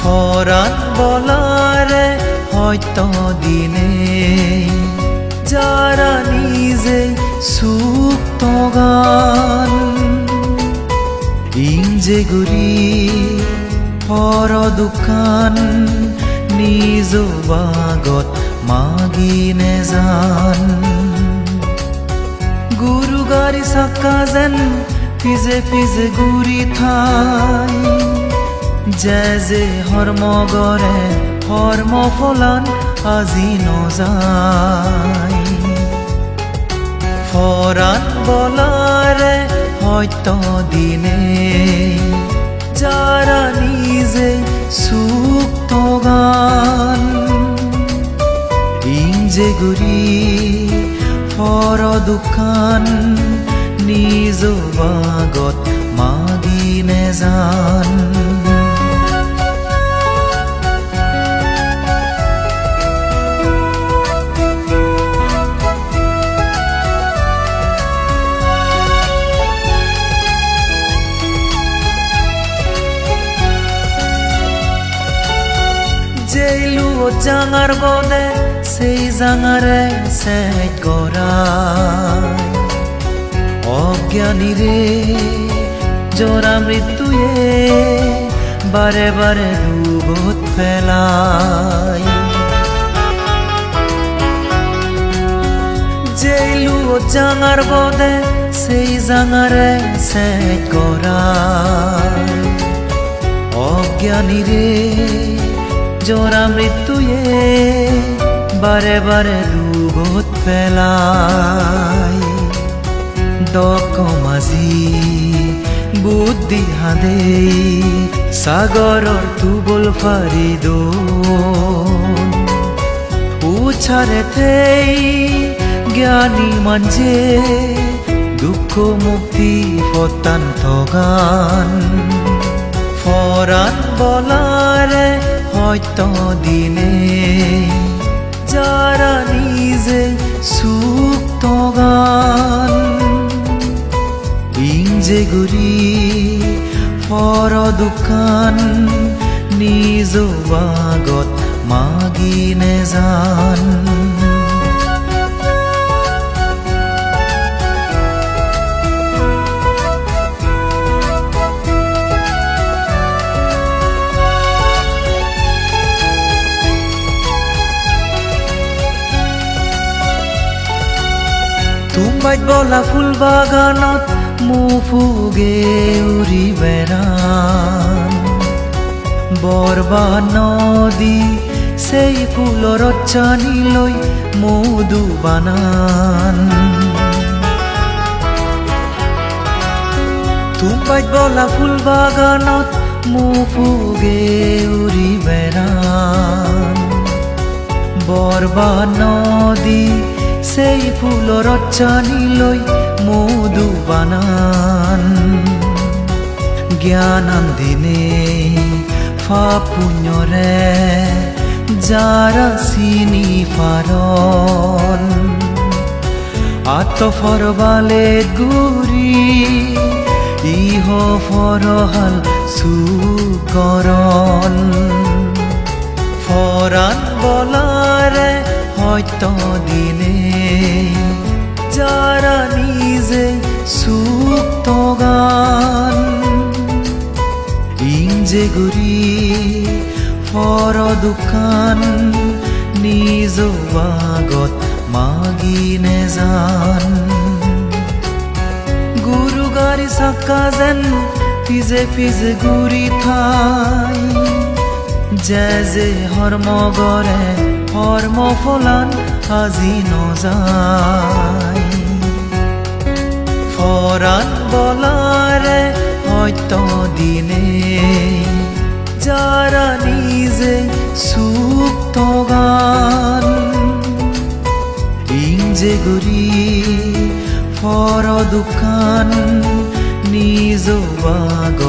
Ferran বলারে হয়তো দিনে যারা নিজে সুপ্ত গান। ইংজে গুরি পর দোকান নিজ বাগত মাগিনে যান। গুরু গাড়ি সাক্কা যেন ফিজে ফিজে গুৰি ঠাই যে যে হৰ্ম গৰে হৰ্ম ফলান আজি নযায় ফৰান বলাৰে সত্য দিনে, যারা নিজে সুপ্ত গান। ইংজে গুৰি ফর দোকান নিজ বাগত মাগিনে যান। জাঙার গদে সেই জাঙারে সেই করা। অজ্ঞানীরে জরা মৃত্যুয়ে বারে বারে ডুবত ফেলাই। জেইলু জাঙার গদে সেই জাঙারে সেই করা। অজ্ঞানীরে জরা মৃত্যুয়ে বারে বারে রুগত পেলাই। দক মাঝি বুদ্ধি হাদে সাগরর তুবল ফারিদ উছারে থেই জ্ঞানী মানজে দুঃখ মুক্তি ফতান্ত গান। ফরান বলারে হয়তো দিনে যারা নিজে সুপ্ত গান ইংজে গুরি ফর দোকান নিজ বাগত মাগিনে যান। তুম্বাইত বলা ফুল বাগানত মুফুগে উৰি বেড়ান বৰবা নদী, সেই ফুলৰ চানি লৈ মধু বানান। তুম্বাইত বলা ফুল বাগানত মুফুগে উৰি বেড়ান বৰবা নদী সেই ফুলৰ চানি মধু বানান। জ্ঞানান্দিনে ফাপুণ্যৰে যাৰা চিনি পাৰন আত্মফরবালে গুরি, ইহ ফরহাল সুকরণ। ফরান বলারে হয়তো দিনে যারা নিজে সুপ্ত গান ইংজে গুরি ফর দোকান নিজ বাগত মাগিনে যান। গুরু গাড়ি সাক্কা যেন ফিজে ফিজে গুৰি ঠাই যে যে হৰ্ম গৰে হৰ্ম ফলান আজি নযায়। ফৰান বলাৰে সত্য দিনে যারা নিজে সুপ্ত গান। ইংজে গুৰি ফর দোকান নিজ যান